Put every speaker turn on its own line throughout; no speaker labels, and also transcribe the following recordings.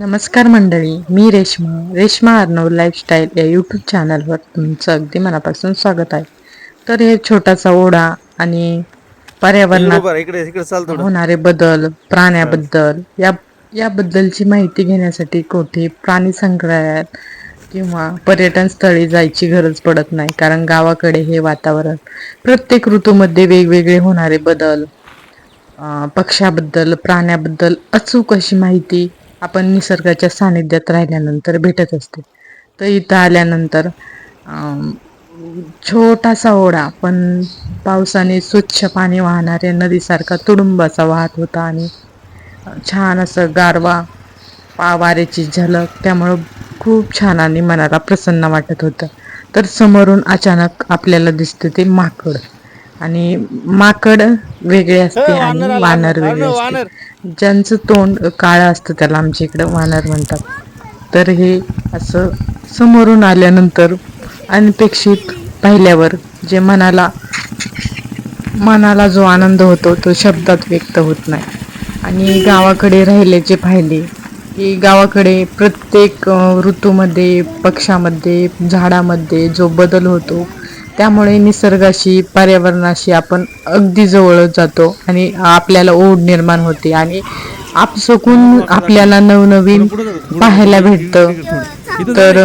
नमस्कार मंडळी मी रेश्मा रेश्मा अर्नव लाईफस्टाईल या यूट्यूब चॅनलवर तुमचं अगदी मनापासून स्वागत आहे. तर हे छोटासा ओढा आणि पर्यावरणात होणारे बदल प्राण्याबद्दल या याबद्दलची माहिती घेण्यासाठी कोठे प्राणी संग्रहालयात किंवा पर्यटन स्थळी जायची गरज पडत नाही कारण गावाकडे हे वातावरण प्रत्येक ऋतूमध्ये वेगवेगळे होणारे बदल पक्ष्याबद्दल प्राण्याबद्दल अचूक अशी माहिती आपण निसर्गाच्या सानिध्यात राहिल्यानंतर भेटत असते. तर इथं आल्यानंतर छोटासा ओढा पण पावसाने स्वच्छ पाणी वाहणाऱ्या नदीसारखा तुडुंबाचा वाहत होता आणि छान असं गारवा पावाऱ्याची झलक त्यामुळं खूप छान आणि मनाला प्रसन्न वाटत होतं. तर समोरून अचानक आपल्याला दिसतं ते माकड. आणि माकड वेगळे असते आणि
वानर
वेगळे असते. ज्यांचं तोंड काळं असतं त्याला आमच्या इकडं वानर म्हणतात. तर हे असं समोरून आल्यानंतर अनपेक्षित पाहिल्यावर जे मनाला मनाला जो आनंद होतो तो शब्दात व्यक्त होत नाही. आणि गावाकडे राहिल्याचे फायदे की गावाकडे प्रत्येक ऋतूमध्ये पक्षामध्ये झाडामध्ये जो बदल होतो त्यामुळे निसर्गाशी पर्यावरणाशी आपण अगदी जवळ जातो आणि आपल्याला ओढ निर्माण होते आणि आपसकून आपल्याला नवनवीन पाहायला भेटतं. तर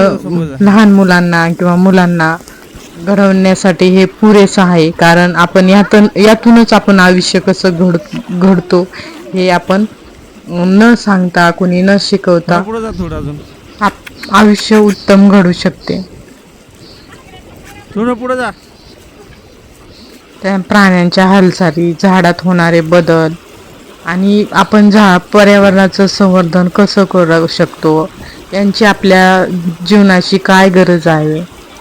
लहान मुलांना किंवा मुलांना घडवण्यासाठी हे पुरेसं आहे कारण आपण यातून यातूनच आपण आयुष्य कसं घड घडतो हे आपण न सांगता कोणी न शिकवता आप- आयुष्य उत्तम घडू शकते.
पुढे जा.
त्या प्राण्यांच्या हालचाली झाडात होणारे बदल आणि आपण झा पर्यावरणाचं संवर्धन कसं करू शकतो यांची आपल्या जीवनाची काय गरज आहे?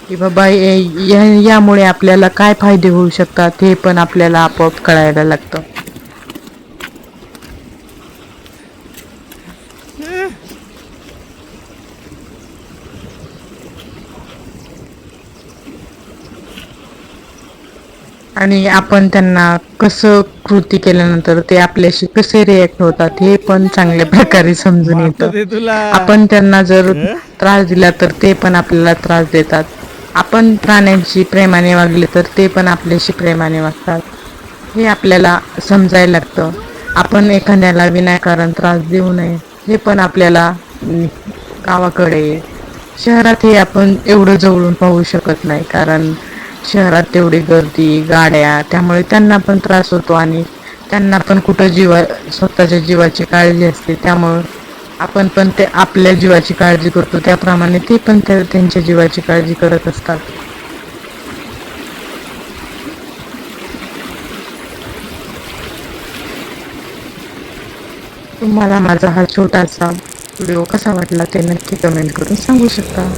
की बाबा यामुळे आपल्याला काय फायदे होऊ शकतात हे पण आपल्याला आपोआप कळायला लागतं. आणि आपण त्यांना कसं कृती केल्यानंतर ते आपल्याशी कसे रिॲक्ट होतात हे पण चांगल्या प्रकारे समजून येतं. आपण त्यांना जर त्रास दिला तर ते पण आपल्याला त्रास देतात. आपण प्राण्यांशी प्रेमाने वागले तर ते पण आपल्याशी प्रेमाने वागतात. हे आपल्याला समजायला लागतं. आपण एखाद्याला विनाकारण त्रास देऊ नये हे पण आपल्याला गावाकडे शहरात हे आपण एवढं जवळून पाहू शकत नाही. कारण शहरात तेवढी गर्दी गाड्या त्यामुळे त्यांना पण त्रास होतो आणि त्यांना पण कुठं जीवा स्वतःच्या जीवाची काळजी असते. त्यामुळं आपण पण ते आपल्या जीवाची काळजी करतो. त्याप्रमाणे ते पण त्यांच्या जीवाची काळजी करत असतात. तुम्हाला माझा हा छोटासा व्हिडिओ कसा वाटला ते नक्की कमेंट करून सांगू शकता.